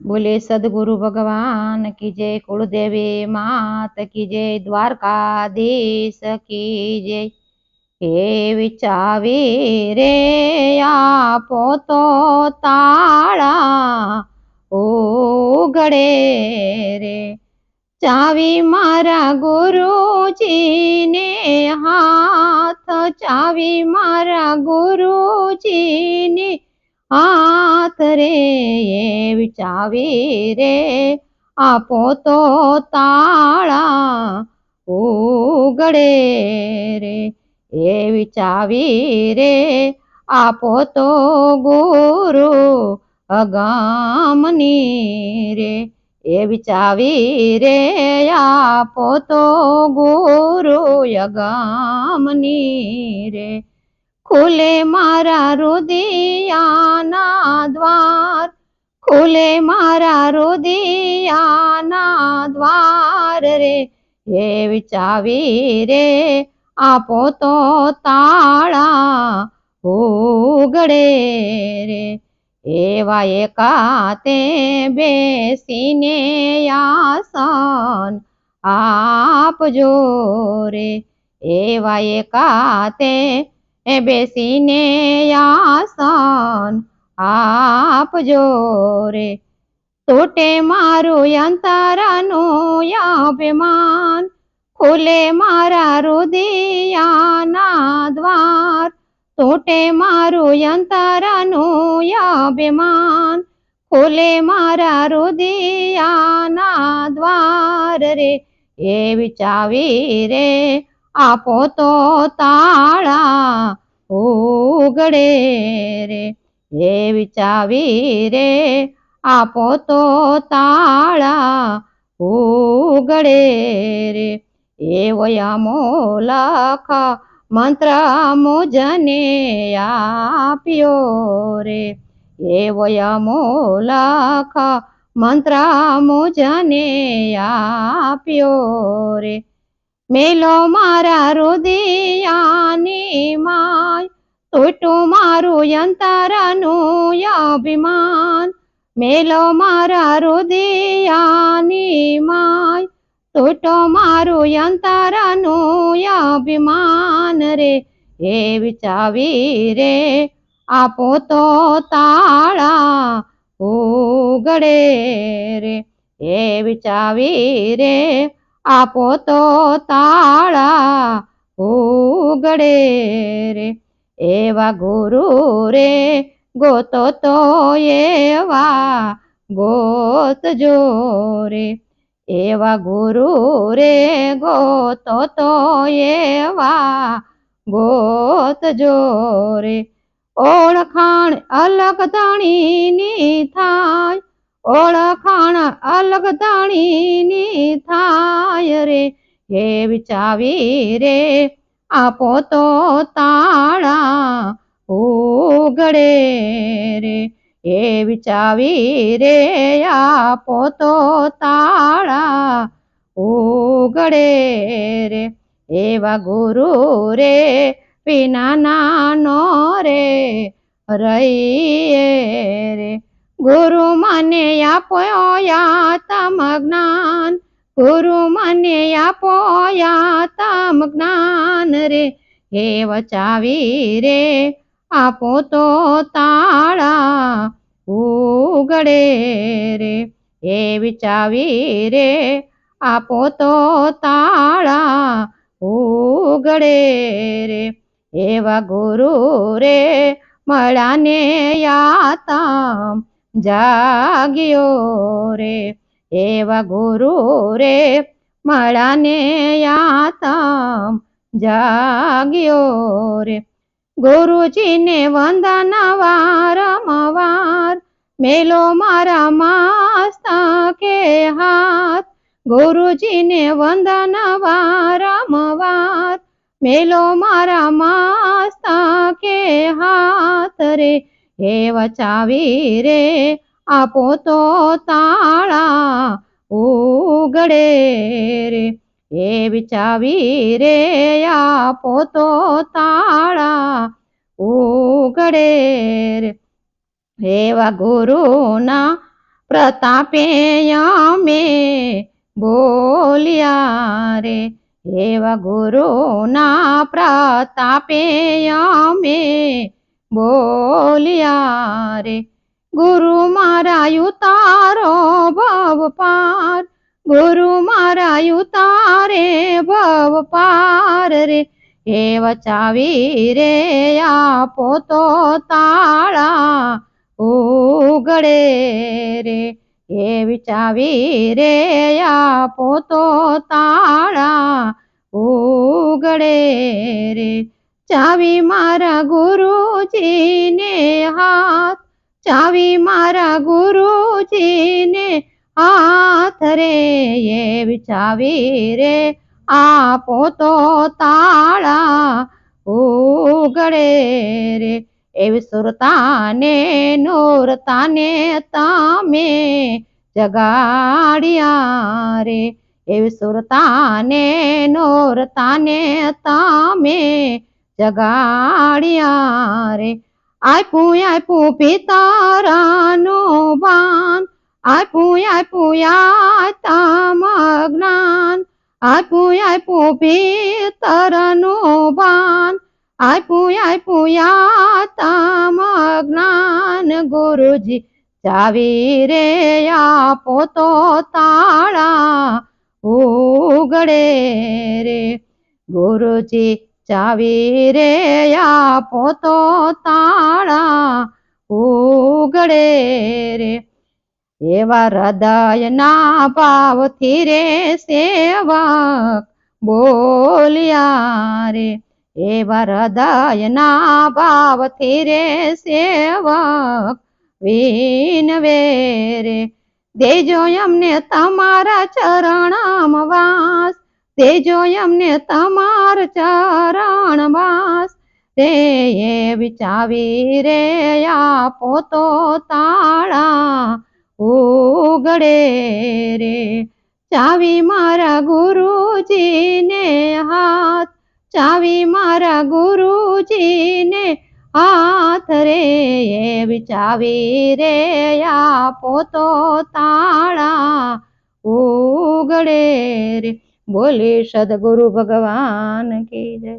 બોલે, સદગુરુ ભગવાન કી જય કુળદેવી, માત કી જય દ્વારકાધીશ કી જય. હે વિચાવી રે આપો તો તાળા ઉગડે રે. ચાવી મારા ગુરુજીને હાથ, ચાવી મારા ગુરુજીને હાથ રે એ વિચાવી રે. આપો તો તાળા ઉગડે રે. એ વિચાવી રે. આપો તો ગુરુ અગામની રે. એ વિચાવી રે. આપો તો ગુરુ અગામની રે. ખુલે મારા રુદિયાના દ્વાર ખુલે મારા રોદિયાના દ્વાર રે એવી વિચાવી રે, આપો તો તાળા ઉગડે રે. એવા એકાતે બેસીને આસન આપજો રે. એવા એકાતે બેસીને આસન આપજો રે તૂટે મારું અંતરનું અભિમાન ખુલે મારા રુદિયાના દ્વાર. તૂટે મારું અંતરનું અભિમાન ખુલે મારા રુદિયાના દ્વાર રે. એવી ચાવી રે, આપો તો તાળા ઉગડે રે. એવી વિચાવી રે આપો તો તાળા ઉગડે રે. એવો અમોલખ મંત્ર મુજને આપ્યો રે. એવો અમોલખ મંત્ર મુજને આપ્યો રે. મેલો મારા રુદિયાની માય તૂટું મારું અંતરનું અભિમાન મેલો મારા રુદિયાની માય તૂટો મારું અંતરનું અભિમાન રે એવી વિચાવી રે આપો તો તાળા ઉગડે રે એવી વિચાવી રે આપો તો તાળા ઉગડે રે એવા ગુરુ રે, ગોતો તો એવા ગોતજો રે. એવા ગુરુ રે, ગોતો તો એવા ગોતજો રે. ઓળખાણ અલગ ધણીની થાય, ઓળખાણ અલગ ધણીની થાય રે. હે વિચાવી રે આપો તો તાળા ઉગડે રે, એ વિચાવી રે, આપો તો તાળા ઉગડે રે, એવા ગુરુ રે, વિના નાનો રે, રહીએ રે. ગુરુ મને આપો યાતમ જ્ઞાન ગુરુ મને આપો યાતમ જ્ઞાન રે, હે વચાવી રે. આપો તો તાળા ઉગડે રે, હે વિચાવી રે. આપો તો તાળા ઉગડે રે, એવા ગુરુ રે. મળાને યાતમ જાગ્યો રે. એવા ગુરુ રે મળાને યાતમ જાગ્યો રે. ગુરુજીને વંદન વારંવાર, મેલો મારા માસ્તકે હાથ. ગુરુજીને વંદન વારંવાર, મેલો મારા માસ્તકે હાથ રે. હે વચાવી રે આપો તો તાળા ઉગડે રે. એ વિચાવી રે, આપો તો તાળા ઉગડે રે. એવા ગુરુના પ્રતાપે અમે બોલ્યા રે. એવા ગુરુના પ્રતાપે અમે બોલ્યા રે. ગુરુ મારા ઉતારો ભવ પાર, ગુરુ મારા ઉતારે ભવ પાર રે. હે વચાવી રે આપો તો તાળા ઉગડે રે. હે વિચાવી રે આપો તો તાળા ઉગડે રે. ચાવી મારા ગુરુજીને હાથ ચાવી મારા ગુરુજીને હાથ રે એવી ચાવી રે. આપો તો તાળા ઉગડે રે. એવી સુરતાને, નૂરતાને તમે જગાડ્યા રે. એવી સુરતાને, નૂરતાને તમે જગાડ્યા રે. આપ્યું આપ્યું પિતારાનું બાન આપ્યું આપ્યું આતમ જ્ઞાન. આપ્યું આપ્યું પિતરનું બાન આપ્યું આપ્યું આતમ જ્ઞાન. ગુરુજી ચાવી રે આપો તો તાળા ઉગડે રે. ગુરુજી ચાવી રે આપો તો તાળા ઉગડે રે. એવા હૃદયના ભાવથી રે સેવક બોલ્યા રે. એવા હૃદયના ભાવથી રે સેવક વિનવે રે. દેજો અમને તમારા ચરણમ વાસ દેજો અમને તમાર ચરણ વાસ. તે એ ચાવી રે આપો તો તાળા ઉગડે રે. ચાવી મારા ગુરુજીને હાથ, ચાવી મારા ગુરુજીને હાથ રે. એ ચાવી રે આપો તો તાળા ઉગડે રે. બોલે સદગુરુ ભગવાન કી જય.